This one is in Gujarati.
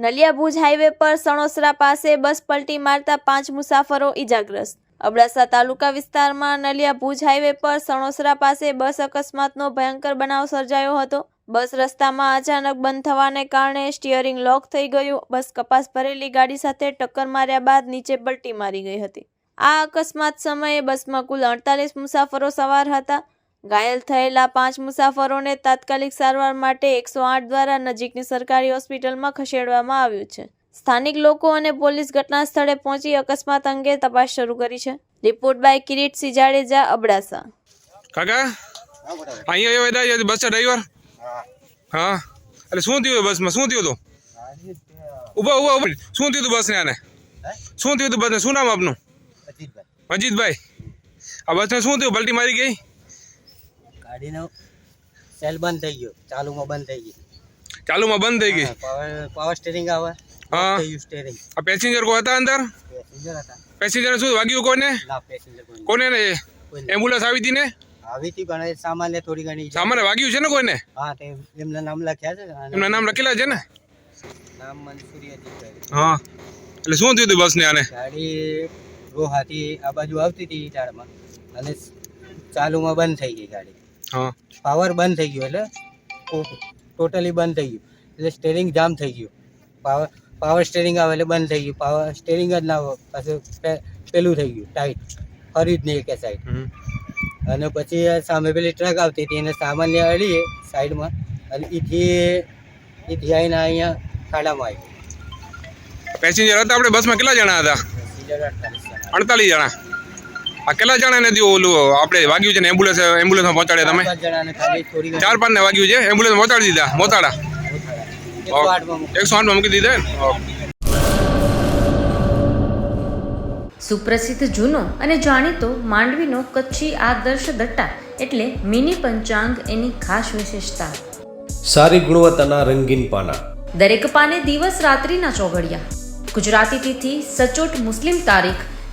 નલિયા ભુજ હાઈવે પર સણોસરા પાસે બસ પલટી મારતા પાંચ મુસાફરો ઈજાગ્રસ્ત. અબડાસા તાલુકા વિસ્તારમાં નલિયા ભુજ હાઈવે પર સણોસરા પાસે બસ અકસ્માતનો ભયંકર બનાવ સર્જાયો હતો. બસ રસ્તામાં અચાનક બંધ થવાને કારણે સ્ટિયરિંગ લોક થઈ ગયું. બસ કપાસ ભરેલી ગાડી સાથે ટક્કર માર્યા બાદ નીચે પલટી મારી ગઈ હતી. આ અકસ્માત સમયે બસમાં કુલ અડતાલીસ મુસાફરો સવાર હતા. ઘાયલ થયેલા પાંચ મુસાફરોને તાત્કાલિક સારવાર માટે એકસો આઠ દ્વારા નજીકની સરકારી હોસ્પિટલમાં ખસેડવામાં આવ્યું છે. સ્થાનિક લોકો અને પોલીસ ઘટના સ્થળે પહોંચી અકસ્માત અંગે તપાસ શરૂ કરી છે. Report by Kirit Jadeja Abdasa. કાકા અહીંયા આવ્યો બસ ડ્રાઈવર? હા. એટલે શું થયું બસમાં? શું થયું હતું ઊભા ઊભા ઊભા. શું થયું હતું બસને આને? શું થયું હતું બસને? શું નામ આપનું? અજીતભાઈ. આ બસને શું થયું? પલટી મારી ગઈ? ગાડીનો સેલ બંધ થઈ ગયો. ચાલુમાં બંધ થઈ ગઈ. ચાલુમાં બંધ થઈ ગઈ? પાવર સ્ટેરિંગ આવે. હા. યુ સ્ટેરિંગ આ પેસેન્જર કો હતા અંદર? પેસેન્જર હતા. પેસેન્જર શું વાગ્યું કોને? ના પેસેન્જર કોને ને એમ્બ્યુલન્સ આવી હતી ને? આવી હતી પણ સામાન્ય થોડી ઘણી. સામાન્ય વાગ્યું છે ને કોઈને? હા તે એમના નામ લખ્યા છે. એમના નામ લખેલા છે ને? નામ મનસુરી હતી હા. એટલે શું થયું હતું બસને આને? ગાડી રોહાથી આ બાજુ આવતી હતી ટાળમાં અને ચાલુમાં બંધ થઈ ગઈ ગાડી. હા. પાવર બંધ થઈ ગયો એટલે ટોટલી બંધ થઈ ગયું. એટલે સ્ટેરિંગ જામ થઈ ગયું. પાવર પાવર સ્ટેરિંગ આવે એટલે બંધ થઈ ગયું. પાવર સ્ટેરિંગ જ ના પાછું પેલું થઈ ગયું ટાઈટ ફરી જ નહીં કે સાઈડ. અને પછી સામે પેલી ટ્રક આવતી હતી એને સામાન્ય અડીએ સાઈડમાં અને એથી એથી આવીને અહીંયા ખાડામાં આવી. પેસેન્જર હતા આપણે બસમાં કેટલા જણા હતા? અડતાલીસ જણા. આ કેટલા જણા ને ઓલું આપણે વાગ્યું છે ને એમ્બ્યુલન્સ એમ્બ્યુલન્સમાં પહોંચાડ્યા તમે? ચાર પાંચ જણાને ને વાગ્યું છે? એમ્બ્યુલન્સ પહોંચાડી દીધા? મોતાડા એકસો આઠમાં. મૂકી. દીધા સુપ્રસિદ્ધ જૂનો અને જાણીતો માંડવીનો કચ્છી આદર્શ દટ્ટા એટલે મિની પંચાંગ એની ખાસ વિશેષતા. સારી ગુણવત્તાના રંગીન પાના. દરેક પાને દિવસ રાત્રિના ચોઘડિયા. ગુજરાતી તિથિ સચોટ મુસ્લિમ તારીખ